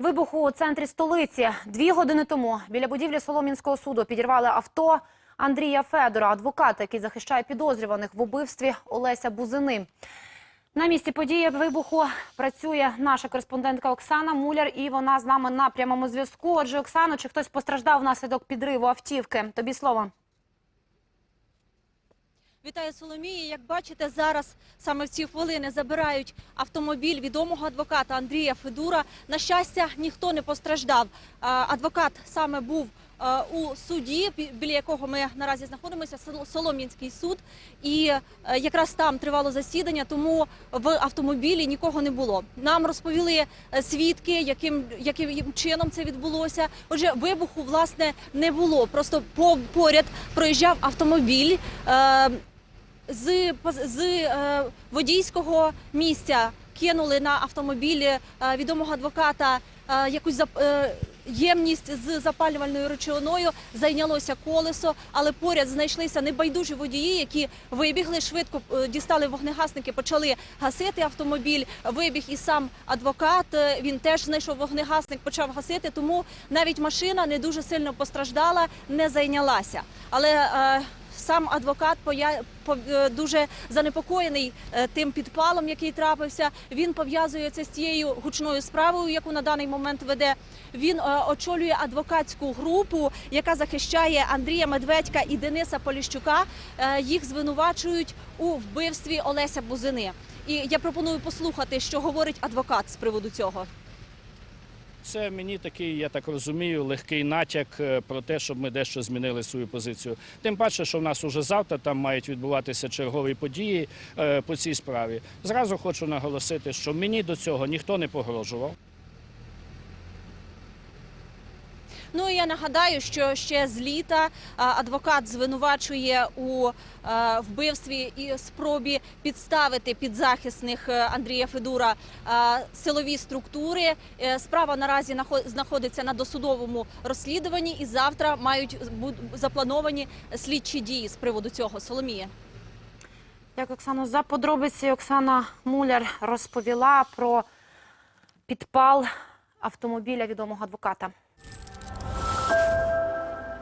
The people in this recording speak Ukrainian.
Вибуху у центрі столиці дві години тому біля будівлі Солом'янського суду підірвали авто Андрія Федора, адвоката, який захищає підозрюваних в убивстві Олеся Бузини. На місці події вибуху працює наша кореспондентка Оксана Муляр, і вона з нами на прямому зв'язку. Отже, Оксано, чи хтось постраждав внаслідок підриву автівки? Тобі слово. Вітаю Соломії. Як бачите, зараз саме в ці хвилини забирають автомобіль відомого адвоката Андрія Федура. На щастя, ніхто не постраждав. Адвокат саме був у суді, біля якого ми наразі знаходимося, Сол- Солом'янський суд. І е, якраз там тривало засідання, тому в автомобілі нікого не було. Нам розповіли е, свідки, яким, яким чином це відбулося. Отже, вибуху власне не було. Просто по- поряд проїжджав автомобіль. З, з е, водійського місця кинули на автомобілі е, відомого адвоката е, якусь ємність з запалювальною речовиною. Зайнялося колесо, але поряд знайшлися небайдужі водії, які вибігли швидко, дістали вогнегасники, почали гасити автомобіль. Вибіг і сам адвокат. Він теж знайшов вогнегасник, почав гасити. Тому навіть машина не дуже сильно постраждала, не зайнялася. Але сам адвокат е, дуже занепокоєний е, тим підпалом, який трапився. Він пов'язує це з тією гучною справою, яку на даний момент веде. Він е, очолює адвокатську групу, яка захищає Андрія Медведька і Дениса Поліщука. Їх звинувачують у вбивстві Олеся Бузини. І я пропоную послухати, що говорить адвокат з приводу цього. Це мені такий, я так розумію, легкий натяк е, про те, щоб ми дещо змінили свою позицію. Тим паче, що в нас уже завтра там мають відбуватися чергові події е, по цій справі. Зразу хочу наголосити, що мені до цього ніхто не погрожував. Ну і я нагадаю, що ще з літа адвокат звинувачує у вбивстві і спробі підставити підзахисних е, Андрія Федура силові структури. Е, Справа наразі знаходиться на досудовому розслідуванні, і завтра мають заплановані слідчі дії з приводу цього. Соломія. Дякую, Оксано. За подробиці Оксана Муляр розповіла про підпал автомобіля відомого адвоката.